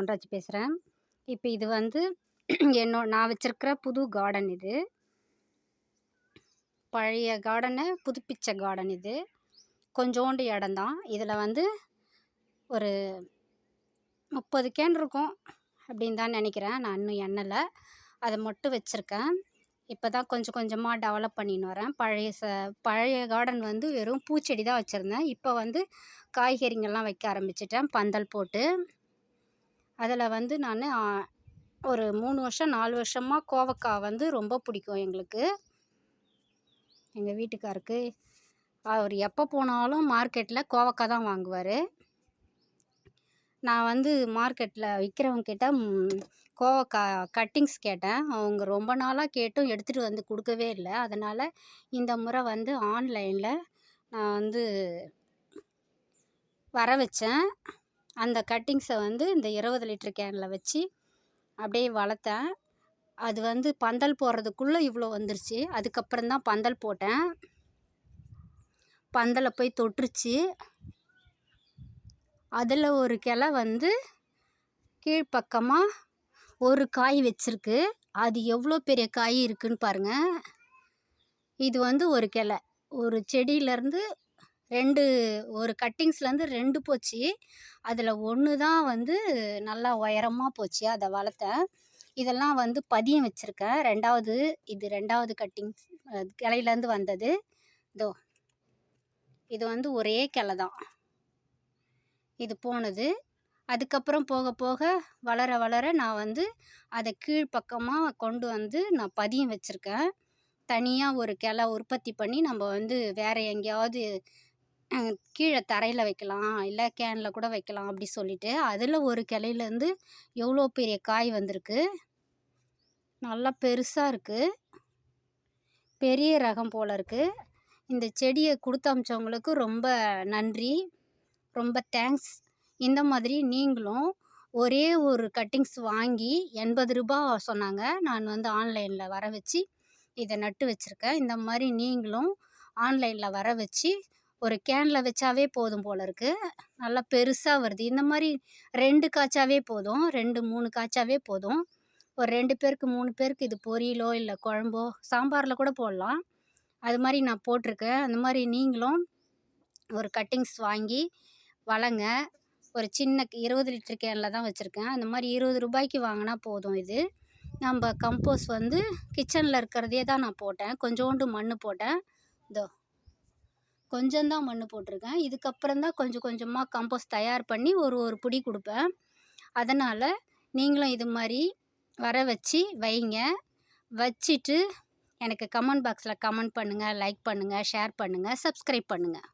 பொன்ராஜ் பேசுகிறேன் இப்போ இது வந்து என்னோ நான் வச்சுருக்கிற புது கார்டன் இது. பழைய கார்டனை புதுப்பித்த கார்டன் இது. கொஞ்சோண்டு இடம்தான் இதில் வந்து ஒரு முப்பது கேன் இருக்கும் அப்படின்னு தான் நினைக்கிறேன். நான் இன்னும் எண்ணலை. அதை மட்டும் வச்சுருக்கேன். இப்போ தான் கொஞ்சம் கொஞ்சமாக டெவலப் பண்ணின்னு வரேன். பழைய ச பழைய கார்டன் வந்து வெறும் பூச்செடி தான் வச்சுருந்தேன். இப்போ வந்து காய்கறிங்கள்லாம் வைக்க ஆரம்பிச்சிட்டேன். பந்தல் போட்டு. அதில் வந்து நான் ஒரு மூணு வருஷம் நாலு வருஷமாக கோவக்காய் வந்து ரொம்ப பிடிக்கும் எங்களுக்கு. எங்கள் வீட்டுக்காருக்கு. அவர் எப்போ போனாலும் மார்க்கெட்டில் கோவக்காய் தான் வாங்குவார். நான் வந்து மார்க்கெட்டில் விற்கிறவங்க கிட்ட கோவக்காய் கட்டிங்ஸ் கேட்டேன். அவங்க ரொம்ப நாளாக கேட்டும் எடுத்துகிட்டு வந்து கொடுக்கவே இல்லை. அதனால் இந்த முறை வந்து ஆன்லைனில் நான் வந்து வர வச்சேன். அந்த கட்டிங்ஸை வந்து இந்த இருபது லிட்டர் கேனில் வச்சு அப்படியே வளர்த்தேன். அது வந்து பந்தல் போடுறதுக்குள்ளே இவ்வளோ வந்துருச்சு. அதுக்கப்புறம் தான் பந்தல் போட்டேன். பந்தலை போய் தொட்டுருச்சு. அதில் ஒரு கிளை வந்து கீழ்ப்பக்கமாக ஒரு காய் வச்சுருக்கு. அது எவ்வளோ பெரிய காய் இருக்குதுன்னு பாருங்கள் இது வந்து ஒரு கிளை. ஒரு செடியிலேருந்து ரெண்டு ஒரு கட்டிங்ஸ்லேருந்து ரெண்டு போச்சு. அதில் ஒன்று தான் வந்து நல்லா உயரமாக போச்சு அதை வளர்த்தேன் இதெல்லாம் வந்து பதியம் வச்சுருக்கேன். ரெண்டாவது இது ரெண்டாவது கட்டிங்ஸ் கிளையிலேருந்து வந்தது. இதோ இது வந்து ஒரே கிளை தான். இது போனது. அதுக்கப்புறம் போக போக வளர வளர நான் வந்து அதை கீழ்ப்பக்கமாக கொண்டு வந்து நான் பதியம் வச்சுருக்கேன். தனியாக ஒரு கிளை உற்பத்தி பண்ணி நம்ம வந்து வேறு எங்கேயாவது கீழே தரையில் வைக்கலாம். இல்லை கேனில் கூட வைக்கலாம் அப்படி சொல்லிட்டு அதில் ஒரு கிளையிலேருந்து எவ்வளோ பெரிய காய் வந்திருக்கு? நல்லா பெருசாக இருக்குது பெரிய ரகம் போல் இருக்குது இந்த செடியை கொடுத்து அமிச்சவங்களுக்கு ரொம்ப நன்றி. ரொம்ப தேங்க்ஸ். இந்த மாதிரி நீங்களும் ஒரே ஒரு கட்டிங்ஸ் வாங்கி எண்பது ரூபா சொன்னாங்க. நான் வந்து ஆன்லைனில் வர வச்சு இதை நட்டு வச்சுருக்கேன். இந்த மாதிரி நீங்களும் ஆன்லைனில் வர வச்சு ஒரு கேனில் வச்சாவே போதும் போல் இருக்குது நல்லா பெருசாக வருது. இந்த மாதிரி ரெண்டு காய்ச்சாவே போதும். ரெண்டு மூணு காய்ச்சாவே போதும். ஒரு ரெண்டு பேருக்கு மூணு பேருக்கு இது பொரியலோ இல்லை குழம்போ சாம்பாரில் கூட போடலாம். அது மாதிரி நான் போட்டிருக்கேன். அந்த மாதிரி நீங்களும் ஒரு கட்டிங்ஸ் வாங்கி வளங்க. ஒரு சின்ன இருபது லிட்டர் கேனில் தான் வச்சுருக்கேன். அந்த மாதிரி இருபது ரூபாய்க்கு வாங்கினா போதும் இது. நம்ம கம்போஸ் வந்து கிச்சனில் இருக்கிறதே தான் நான் போட்டேன். கொஞ்சோண்டு மண் போட்டேன். இதோ. கொஞ்சம்தான் மண் போட்டிருக்கேன். இதுக்கப்புறம் தான் கொஞ்சம் கொஞ்சமாக கம்போஸ் தயார் பண்ணி ஒரு ஒரு பிடி கொடுப்பேன். அதனால் நீங்களும் இது மாதிரி வர வச்சு வைங்க. வச்சுட்டு எனக்கு கமெண்ட் பாக்ஸில் கமெண்ட் பண்ணுங்கள் லைக் பண்ணுங்கள் ஷேர் பண்ணுங்கள் சப்ஸ்கிரைப் பண்ணுங்கள்